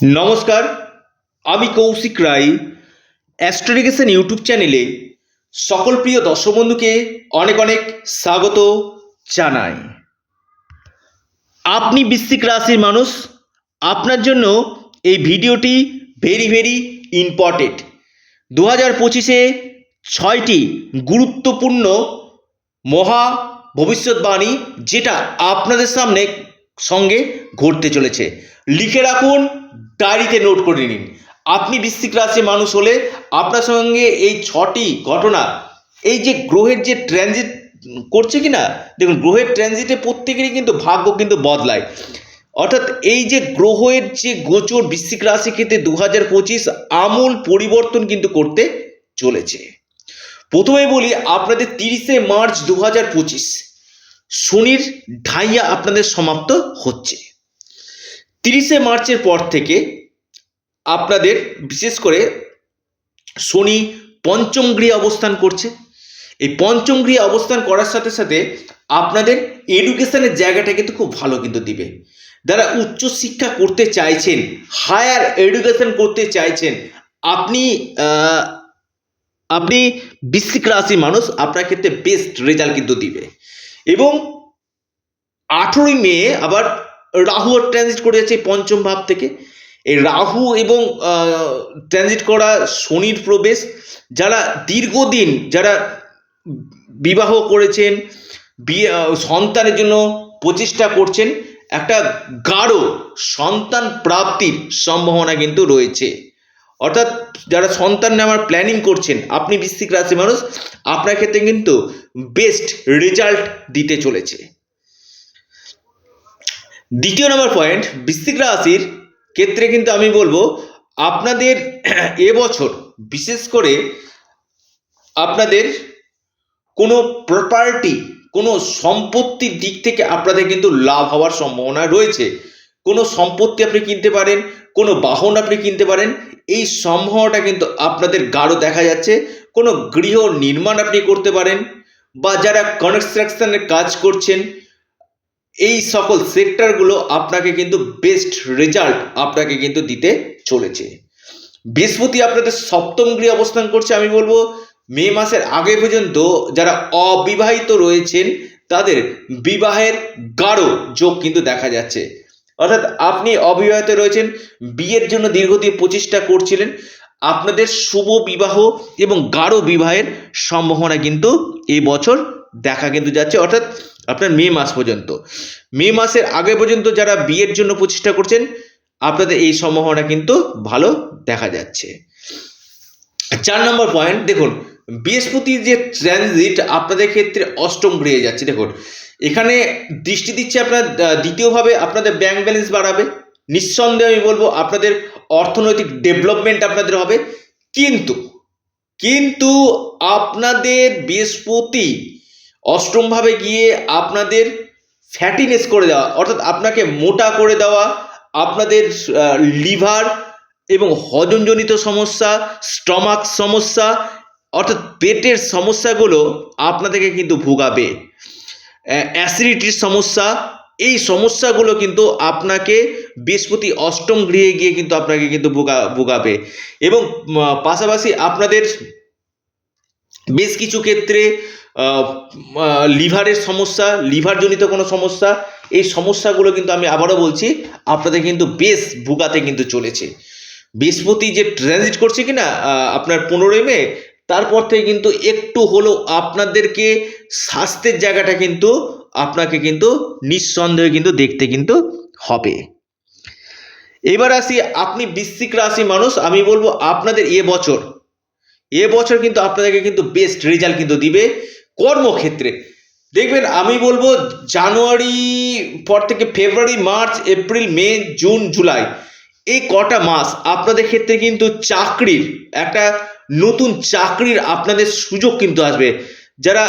নমস্কার, আমি কৌশিক রায় অ্যাস্ট্রোডিকেশন ইউটিউব চ্যানেলে সকল প্রিয় দর্শক বন্ধুকে অনেক অনেক স্বাগত জানাই। আপনি বৃশ্চিক রাশির মানুষ, আপনার জন্য এই ভিডিওটি ভেরি ভেরি ইম্পর্টেন্ট দু হাজার পঁচিশে ছয়টি গুরুত্বপূর্ণ মহা ভবিষ্যৎবাণী যেটা আপনাদের সামনে সঙ্গে ঘটতে চলেছে। লিখে রাখুন ডায়েরিতে নোট করে নিন। আপনি বৃশ্চিক রাশির মানুষ হলে আপনার সঙ্গে এই ছটি ঘটনা, এই যে গ্রহের যে ট্রানজিট করছে কি না দেখুন গ্রহের ট্রানজিটে প্রত্যেকেরই কিন্তু ভাগ্য কিন্তু বদলায়। অর্থাৎ এই যে গ্রহের যে গোচর বৃশ্চিক রাশি ক্ষেত্রে দু হাজার পঁচিশ আমূল পরিবর্তন কিন্তু করতে চলেছে। প্রথমে বলি, আপনাদের তিরিশে মার্চ দু হাজার পঁচিশ, শনির ঢাইয়া আপনাদের সমাপ্ত হচ্ছে। তিরিশে মার্চের পর থেকে আপনাদের বিশেষ করে শনি পঞ্চম গৃহে অবস্থান করছে। এই পঞ্চম গৃহে অবস্থান করার সাথে সাথে আপনাদের এডুকেশনের জায়গাটা কিন্তু খুব ভালো কিন্তু দিবে। যারা উচ্চশিক্ষা করতে চাইছেন, হায়ার এডুকেশন করতে চাইছেন, আপনি আপনি বৃশ্চিক রাশি মানুষ, আপনার ক্ষেত্রে বেস্ট রেজাল্ট কিন্তু দিবে। এবং আঠেরোই মে আবার রাহু আর ট্রানজিট করে যাচ্ছে পঞ্চম ভাব থেকে। এই রাহু এবং ট্রানজিট করা শনির প্রবেশ, যারা দীর্ঘদিন, যারা বিবাহ করেছেন সন্তানের জন্য প্রচেষ্টা করছেন, একটা গাঢ় সন্তান প্রাপ্তির সম্ভাবনা কিন্তু রয়েছে। অর্থাৎ যারা সন্তান নেওয়ার প্ল্যানিং করছেন, আপনি বৃশ্চিক রাশি মানুষ, আপনার ক্ষেত্রে কিন্তু বেস্ট রেজাল্ট দিতে চলেছে। দ্বিতীয় নম্বর পয়েন্ট বৃশ্চিক রাশির ক্ষেত্রে কিন্তু আমি বলব, আপনাদের এবছর বিশেষ করে আপনাদের কোনো প্রপার্টি কোনো সম্পত্তির দিক থেকে আপনাদের কিন্তু লাভ হওয়ার সম্ভাবনা রয়েছে। কোনো সম্পত্তি আপনি কিনতে পারেন, কোনো বাহন আপনি কিনতে পারেন, এই সম্ভাবনাটা কিন্তু আপনাদের গাঢ় দেখা যাচ্ছে। কোনো গৃহ নির্মাণ আপনি করতে পারেন বা যারা কনস্ট্রাকশনের কাজ করছেন এই সকল সেক্টরগুলো আপনাকে কিন্তু বেস্ট রেজাল্ট আপনাকে কিন্তু দিতে চলেছে। বৃহস্পতি আপনাদের সপ্তম গৃহে অবস্থান করছে, আমি বলব, মে মাসের আগে পর্যন্ত যারা অবিবাহিত রয়েছেন, তাদের বিবাহের গাঢ় যোগ কিন্তু দেখা যাচ্ছে। অর্থাৎ আপনি অবিবাহিত রয়েছেন, বিয়ের জন্য দীর্ঘদিন প্রচেষ্টা করছিলেন, আপনাদের শুভ বিবাহ এবং গাঢ় বিবাহের সম্ভাবনা কিন্তু এই বছর দেখা কিন্তু যাচ্ছে, অর্থাৎ আপনার মে মাস পর্যন্ত। মে মাসের আগে পর্যন্ত যারা বিয়ের জন্য প্রচেষ্টা করছেন, আপনাদের এই সম্ভাবনা কিন্তু ভালো দেখা যাচ্ছে। চার নম্বর পয়েন্ট দেখুন বৃহস্পতির যে ট্রানজিট আপনাদের ক্ষেত্রে অষ্টম গৃহে যাচ্ছে, দেখুন। এখানে দৃষ্টি দিচ্ছে আপনার দ্বিতীয়ভাবে আপনাদের ব্যাংক ব্যালেন্স বাড়াবে। নিঃসন্দেহে আমি বলব, আপনাদের অর্থনৈতিক ডেভেলপমেন্ট আপনাদের হবে। কিন্তু কিন্তু আপনাদের বৃহস্পতি অষ্টমভাবে গিয়ে আপনাদের ফ্যাটিনেস করে দেওয়া, অর্থাৎ আপনাকে মোটা করে দেওয়া, আপনাদের লিভার এবং হজমজনিত সমস্যা স্টমাক সমস্যা, অর্থাৎ পেটের সমস্যাগুলো আপনাদেরকে কিন্তু ভোগাবে। অ্যাসিডিটির সমস্যা, এই সমস্যাগুলো কিন্তু আপনাকে বৃহস্পতি অষ্টম গৃহে গিয়ে কিন্তু আপনাকে কিন্তু ভোগা, ভোগাবে। এবং পাশাপাশি আপনাদের বেশ কিছু ক্ষেত্রে লিভারের সমস্যা, লিভারজনিত কোনো সমস্যা, এই সমস্যাগুলো কিন্তু আমি আবারও বলছি, আপনাদের কিন্তু বেশ ভোগাতে কিন্তু চলেছে। বৃহস্পতি যে ট্রানজিট করছে কি না আপনার পনেরোই মে, তারপর থেকে কিন্তু একটু হলেও আপনাদেরকে স্বাস্থ্যের জায়গাটা কিন্তু আপনাকে কিন্তু নিঃসন্দেহে কিন্তু দেখতে কিন্তু হবে। এবার আসি, আপনি বৃশ্চিক রাশি মানুষ, আমি বলব আপনাদের এ বছর। এ বছর কিন্তু আপনাদেরকে কিন্তু বেস্ট রেজাল্ট কিন্তু দিবে। কর্মক্ষেত্রে। দেখবেন আমি বলব জানুয়ারি, পর থেকে February, March, April, May, June, July এই কটা মাস আপনাদের ক্ষেত্রে কিন্তু চাকরির একটা নতুন চাকরির আপনাদের সুযোগ কিন্তু আসবে। যারা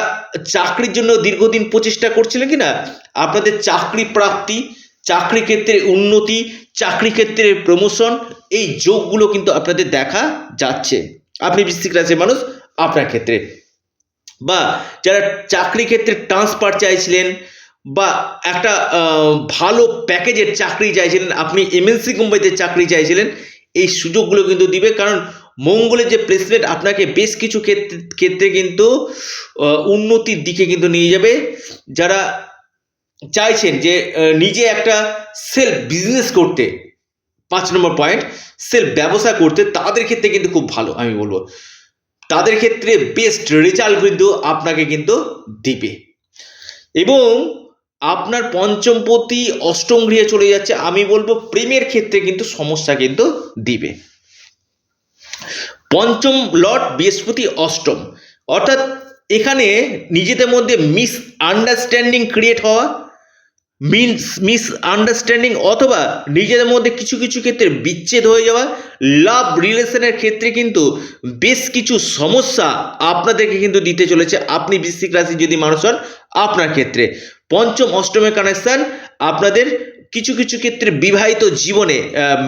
চাকরির জন্য দীর্ঘদিন প্রচেষ্টা করছিলেন কি না আপনাদের চাকরি প্রাপ্তি, চাকরি ক্ষেত্রে উন্নতি, চাকরি ক্ষেত্রে প্রমোশন এই যোগগুলো কিন্তু আপনাদের দেখা যাচ্ছে। আপনি বৃশ্চিক রাশির মানুষ, আপনার ক্ষেত্রে। বা যারা চাকরি ক্ষেত্রে ট্রান্সফার চাইছিলেন বা একটা ভালো প্যাকেজের চাকরি চাইছিলেন, আপনি এমএনসি কোম্পানিতে চাকরি চাইছিলেন, এই সুযোগগুলো কিন্তু দিবে। কারণ মঙ্গলের যে প্লেসমেন্ট আপনাকে বেশ কিছু ক্ষেত্রে ক্ষেত্রে কিন্তু উন্নতির দিকে কিন্তু নিয়ে যাবে। যারা চাইছেন যে নিজে একটা সেলফ বিজনেস করতে, পাঁচ নম্বর পয়েন্ট সেলফ ব্যবসা করতে, তাদের ক্ষেত্রে কিন্তু খুব ভালো, আমি বলব। তাদের ক্ষেত্রে বেস্ট রেজাল্ট কিন্তু আপনাকে কিন্তু দিবে। এবং আপনার পঞ্চমপতি অষ্টম গৃহে চলে যাচ্ছে, আমি বলব প্রেমের ক্ষেত্রে কিন্তু সমস্যা কিন্তু দিবে। পঞ্চম লর্ড বৃহস্পতি অষ্টম, অর্থাৎ এখানে নিজেদের মধ্যে মিস আন্ডারস্ট্যান্ডিং ক্রিয়েট হওয়া মিনস মিস আন্ডারস্ট্যান্ডিং অথবা নিজেদের মধ্যে কিছু কিছু ক্ষেত্রে বিচ্ছেদ হয়ে যাওয়া লাভ রিলেশনের ক্ষেত্রে কিন্তু বেশ কিছু সমস্যা আপনাদেরকে কিন্তু দিতে চলেছে। আপনি বৃশ্চিক রাশি যদি মানুষ হন, আপনার ক্ষেত্রে। পঞ্চম অষ্টমের কানেকশন আপনাদের কিছু কিছু ক্ষেত্রে বিবাহিত জীবনে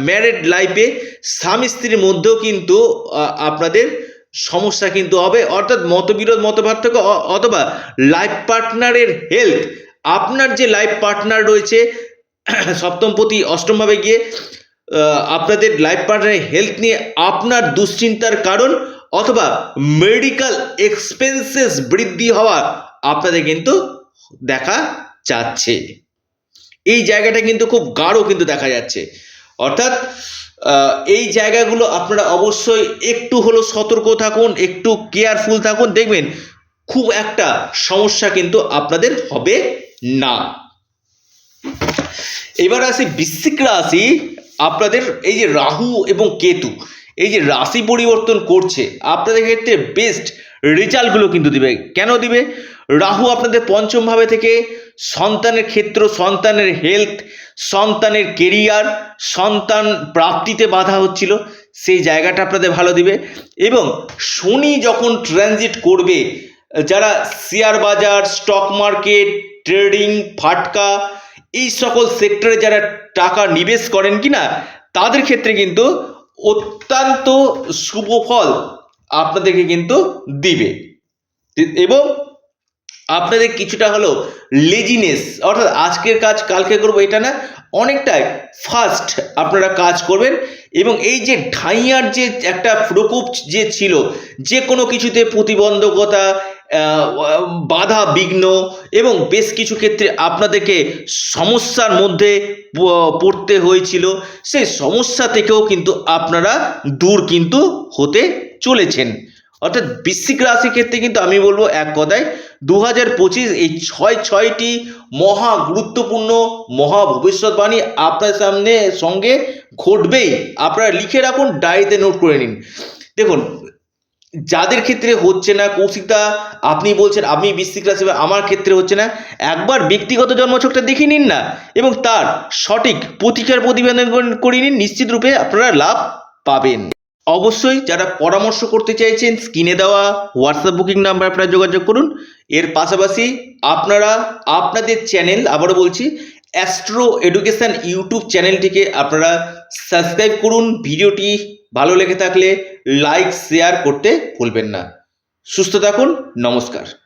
ম্যারেড লাইফে স্বামী স্ত্রীর মধ্যেও কিন্তু আপনাদের সমস্যা কিন্তু হবে। অর্থাৎ মতবিরোধ, মতপার্থক্য অথবা লাইফ পার্টনারের হেলথ আপনার যে লাইফ পার্টনার রয়েছে, সপ্তমপতি, অষ্টমভাবে গিয়ে আপনাদের লাইফ পার্টনারের হেলথ নিয়ে আপনার দুশ্চিন্তার কারণ অথবা মেডিকেল এক্সপেন্সেস বৃদ্ধি হওয়া আপনাদের কিন্তু দেখা যাচ্ছে। এই জায়গাটা কিন্তু খুব গাঢ় কিন্তু দেখা যাচ্ছে। অর্থাৎ এই জায়গাগুলো আপনারা অবশ্যই একটু হলো সতর্ক থাকুন, একটু কেয়ারফুল থাকুন। দেখবেন, খুব একটা সমস্যা কিন্তু আপনাদের হবে না। এবার আসি বৃশ্চিক রাশি, আপনাদের এই যে রাহু এবং কেতু, এই যে রাশি পরিবর্তন করছে, আপনাদের ক্ষেত্রে বেস্ট রেজাল্টগুলো কিন্তু দিবে। কেন দিবে? রাহু আপনাদের পঞ্চম ভাবে থেকে সন্তানের ক্ষেত্র, সন্তানের হেলথ সন্তানের কেরিয়ার সন্তান প্রাপ্তিতে বাধা হচ্ছিল, সেই জায়গাটা আপনাদের ভালো দিবে। এবং শনি যখন ট্রানজিট করবে, যারা শেয়ার বাজার স্টক মার্কেট ট্রেডিং, ফাটকা, এই সকল সেক্টরে যারা টাকা নিবেশ করেন কি না তাদের ক্ষেত্রে কিন্তু অত্যন্ত শুভ ফল আপনাদেরকে কিন্তু দিবে। এবং আপনাদের কিছুটা হলো লেজিনেস অর্থাৎ আজকের কাজ কালকে করব এটা না, অনেকটাই ফাস্ট আপনারা কাজ করবেন এবং এই যে ঢাইয়ার যে একটা প্রকোপ যে ছিল, যে কোনো কিছুতে প্রতিবন্ধকতা বাধা, বিঘ্ন এবং বেশ কিছু ক্ষেত্রে আপনাদেরকে সমস্যার মধ্যে পড়তে হয়েছিল। সেই সমস্যা থেকেও কিন্তু আপনারা দূর কিন্তু হতে চলেছেন। অর্থাৎ বৃশ্চিক রাশি ক্ষেত্রে কিন্তু আমি বলব এক কথায় দু হাজার পঁচিশ এই ছয় ছয়টি মহা গুরুত্বপূর্ণ, মহা ভবিষ্যৎবাণী আপনার সামনে সঙ্গে ঘটবেই। আপনারা লিখে রাখুন, ডায়েরিতে নোট করে নিন। দেখুন যাদের ক্ষেত্রে হচ্ছে না কৌশিকদা, আপনি বলছেন আমি বৃশ্চিক রাশি আমার ক্ষেত্রে হচ্ছে না, একবার ব্যক্তিগত জন্মছকটা দেখে নিন না এবং তার সঠিক প্রতিকার প্রতিবেদন করে নিন, নিশ্চিত রূপে আপনারা লাভ পাবেন। অবশ্যই যারা পরামর্শ করতে চাইছেন, স্ক্রিনে দেওয়া হোয়াটসঅ্যাপ বুকিং নাম্বার আপনারা যোগাযোগ করুন। এর পাশাপাশি আপনারা আপনাদের চ্যানেল, আবারও বলছি, অ্যাস্ট্রো এডুকেশন ইউটিউব চ্যানেলটিকে আপনারা সাবস্ক্রাইব করুন, ভিডিওটি ভালো লেগে থাকলে লাইক শেয়ার করতে ভুলবেন না। সুস্থ থাকুন নমস্কার।